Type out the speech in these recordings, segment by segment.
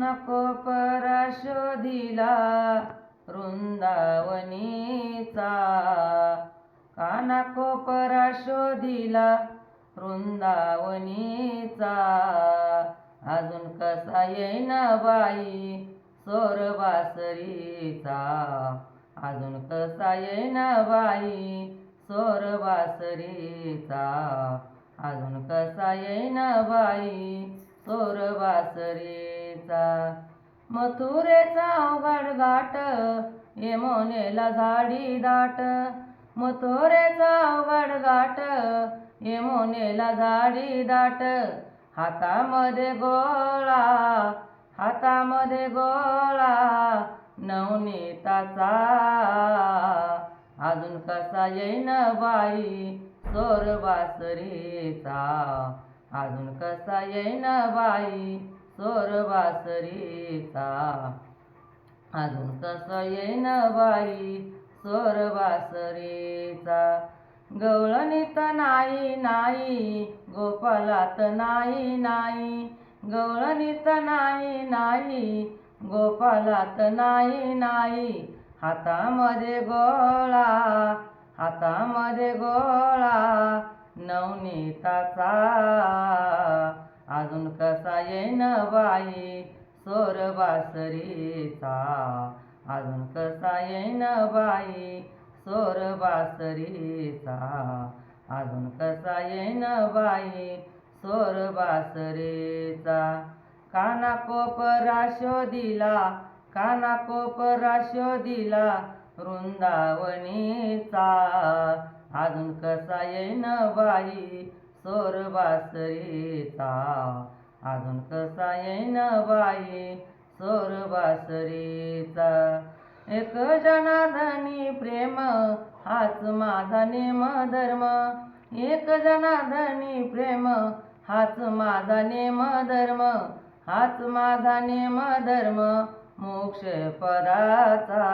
नको शोधिला वृंदावनीचा. कानाकोपरा शोधिला वृंदावनीचा? अजून कसा येईन बाई सोरबासरीचा अजून कसा येईन बाई सोरबासरीचा अजून कसा येईन बाई सोरबासरीचा मथुरेचा अवघड घाट यमुनेला झाडी दाट. मथुरेचा अवघड घाट यमुनेला झाडी दाट. हातामध्ये गोळा हातामध्ये गोळा नवनीताचा. अजून कसा येईन बाई सोरबासरीचा अजून कसा येईन बाई सोरबासरीचा अजून कसं येईन बाई सोरबासरीचा गवळणीत नाही नाही गोपालात नाही नाही गवळणीत नाही नाही गोपालात नाही नाही हातामध्ये गोळा हातामध्ये गोळा नवनीताचा. अजून कसा येईन बाई सोरबासरीचा? अजून कसा येईन बाई सोरबासरीचा? अजून कसा येईन बाई काना कोपरा शोधिला कानाकोपरा शोधिला वृंदावनीचा. येईन बाई सोरबासरीचा. अजून कसा येईन बाई सोरबासरीचा? एक जनाधनी प्रेम हाच माझा नेम धर्म. एक जनाधनी प्रेम हाच माझा नेम धर्म. हाच माझा नेम धर्म मोक्ष पदाचा.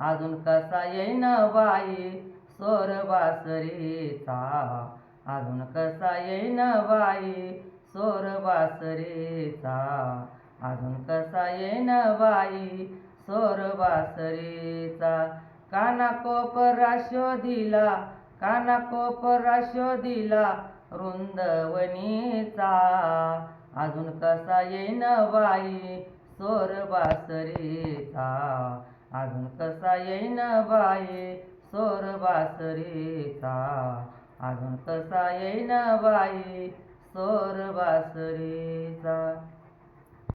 अजून कसा येईन बाई सोर सोरबासरीचा अजून कसा येईन बाई सोरबासरीचा अजून कसा येईन बाई सोरबासरीचा कानाकोपरा शोधिला कानाकोपरा शोधिला रुंदवणीचा. अजून कसा येईन बाई सोरबासरीचा अजून कसा येईन बाई सोरबासरीचा अजून कसा येईन बाई सोरबासरीचा